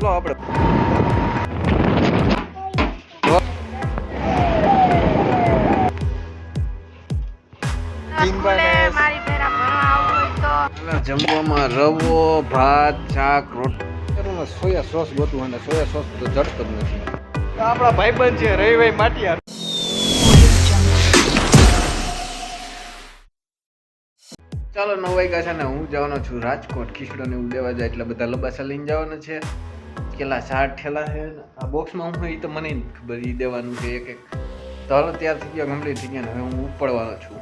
ચાલો આપણે. જમવામાં રવો ભાત શાક રોટલી સોયા સોસ ગોતું અને સોયા સોસ તો જડતો જ નથી. આપણા ભાઈબંધ છે રવિભાઈ માટિયા ચાલો નવ વાગ્યા છે ને હું જવાનો છું રાજકોટ. ખીચડો ને એવું લેવા જાય એટલે બધા લબાસા લઈને જવાના છે. કેટલા ચાર ઠેલા છે? આ બોક્સમાં હું હોય એ તો મને ખબર એ દેવાનું છે એક એક. તો હાલો તૈયાર થઈ ગયો કમ્પ્લીટ થઈ ગયા હવે હું ઉપડવાનો છું.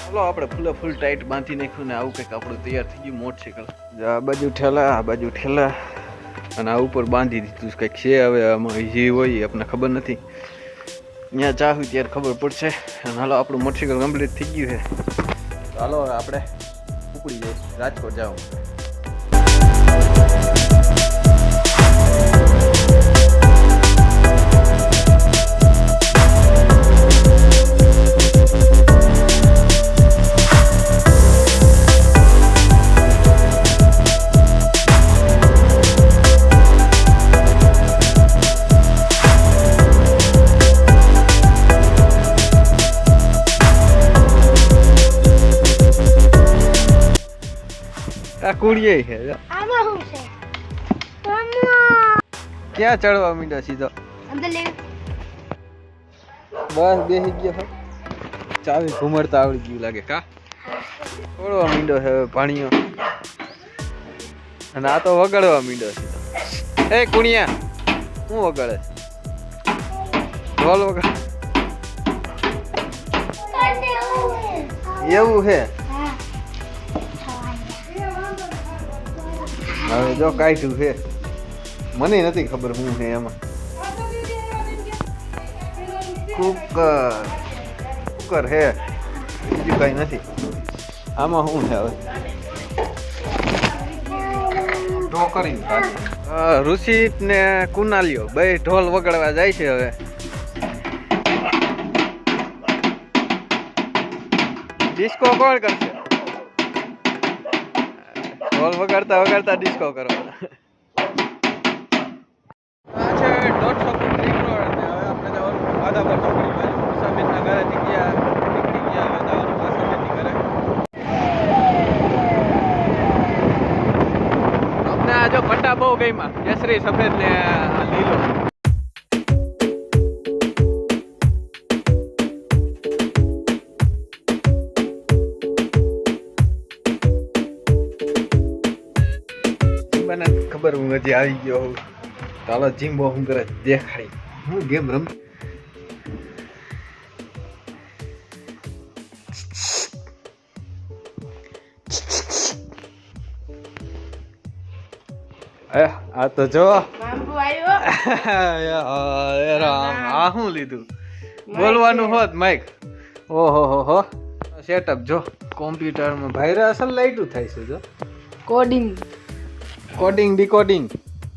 ચાલો આપણે ફૂલે ફૂલ ટાઈટ બાંધી નાખ્યું ને આવું કંઈક આપણું તૈયાર થઈ ગયું મોટરસાઇકલ આ બાજુ ઠેલા આ બાજુ ઠેલા. અને આ ઉપર બાંધી દીધું કંઈક છે હવે આમાં જે હોય આપણને ખબર નથી. ત્યાં ચાહું ત્યારે ખબર પડશે. અને હાલો આપણું મોટરસાઇકલ કમ્પ્લીટ થઈ ગયું છે. ચાલો હાલો આપણે ઉપડી જઈએ રાજકોટ જાઓ. કુડીએ છે. આમાં હું છે? ક્યાં ચડવા માંડ્યા સીધો? અંદર લે. બસ બેસી ગયો ચાવી ઘુમડતા આવડી ગયું લાગે કા? ઓળવા માંડ્યો છે પાણીઓ અને આ તો વગાડવા માંડ્યો છે. એ કુણિયા હું વગાડે ઢોલ વગાડ. એવું છે? હવે જો કાઢ્યું છે. મને નથી ખબર હું છે એમાં. કુકર. કુકર હે બીજું કઈ નથી. આમાં શું છે હવે? ઢોકરી ઋષિત ને કુનાલિયો, બે ઢોલ વગાડવા જાય છે હવે. ડિસ્કો કોણ કરશે? ઢોલ વગાડતા વગાડતા ડિસ્કો કરવાના. જો પટ્ટા બહુ ગઈમાં કેસરી સફેદ ને લીલો. ખબર હું હજી આવી ગયો હું ચાલો જીમ્બો હું કરે દેખાડી. હું ગેમ રમ આ તો જો. રામ આ શું લીધું? બોલવાનું હોત માઇક. ઓહો હો હો. સેટઅપ જો. કોમ્પ્યુટરમાં ભાઈરે અસલ લાઈટું થાય છે જો. કોડિંગ કોડિંગ ડીકોડિંગ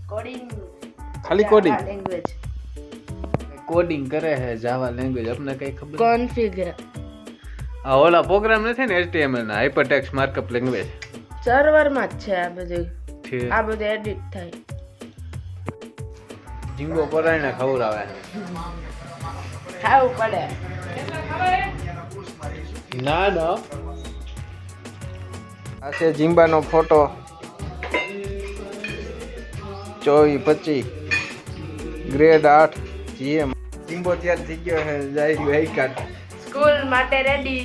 કોડિંગ ખાલી કોડિંગ લેંગ્વેજ કોડિંગ કરે છે જાવા લેંગ્વેજ આપને કઈ ખબર કોન્ફિગર આ ઓલા પ્રોગ્રામ નથી ને HTML ના? હાઇપરટેક્સ્ટ માર્કઅપ લેંગ્વેજ સર્વરમાં જ છે આ બધું. આ બધું એડિટ થાય. જીંગો પરાઈને આવે ખાવું પડે. ના ના. આ છે જીંબાનો ફોટો ચોવીસ પચીસ ગ્રેડ આઠ જીએમ જીંબો તૈયાર થઈ ગયો છે જાય રહ્યો આઈ કાર્ડ સ્કૂલ માટે રેડી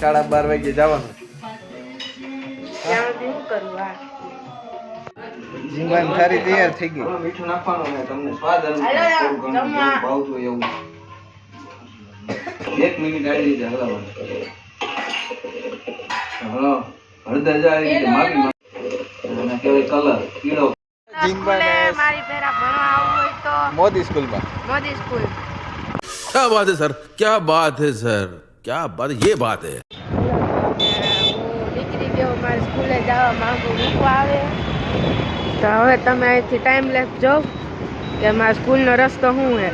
સાડા બાર વાગે જવાનું. ત્યાં સુધી શું કરવું આ જીંબાની થારી તૈયાર થઈ ગઈ. મીઠું નાખવાનું ને તમને સ્વાદ ભાવતું એવું. એક મિનિટ આવી રીતે હલાવવાનું હલો હળદર જાય. અને કહેવાય કલર પીળો. સ્કૂલે મારી ભેરા ભણવા આવવું હોય તો મોદી સ્કૂલમાં મોદી સ્કૂલ क्या बात है सर क्या बात है सर क्या बात ये बात है હું દીકરી જેવો મારી સ્કૂલે જવા માંગુ મૂકવા આવે તો હવે તમે અહીંથી ટાઈમ લેસ જાઓ કે મારા સ્કૂલનો રસ્તો શું છે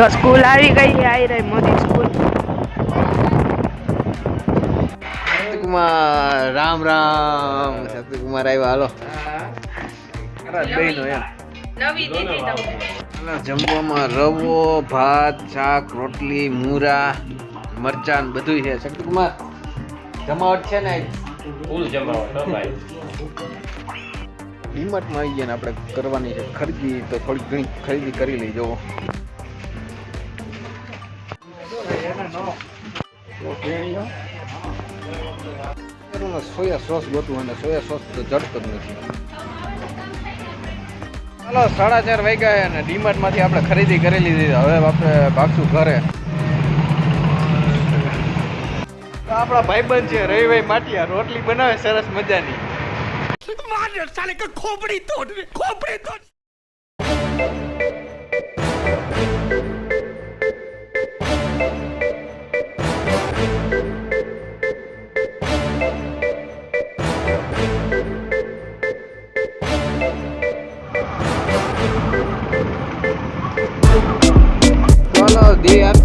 જો સ્કૂલ આવી ગઈ છે આવી રહી મોદી સ્કૂલ. સતીકુમાર રામ રામ. સતકુમાર આવ્યા હાલો. જમવામાં રવો ભાત શાક રોટલી મૂરા મરચાં બધું છે. શક્તિકુમાર જમાવટ છે ને ફૂલ જમાવટ ભાઈ. ડીમાર્ટમાં આવી ગયા ને આપણે કરવાની છે ખરીદી તો થોડી ઘણી ખરીદી કરી લઈ જવો સોયા સોસ ગોતું અને સોયા સોસ તો જડતો જ નથી ચાલો સાડા ચાર વાગ્યા અને ડીમાર્ટમાંથી આપણે ખરીદી કરી લીધી હવે આપણે ભાગશું ઘરે. તો આપણા ભાઈબંધ છે રવિભાઈ માટિયા રોટલી બનાવે સરસ મજાની. Yeah,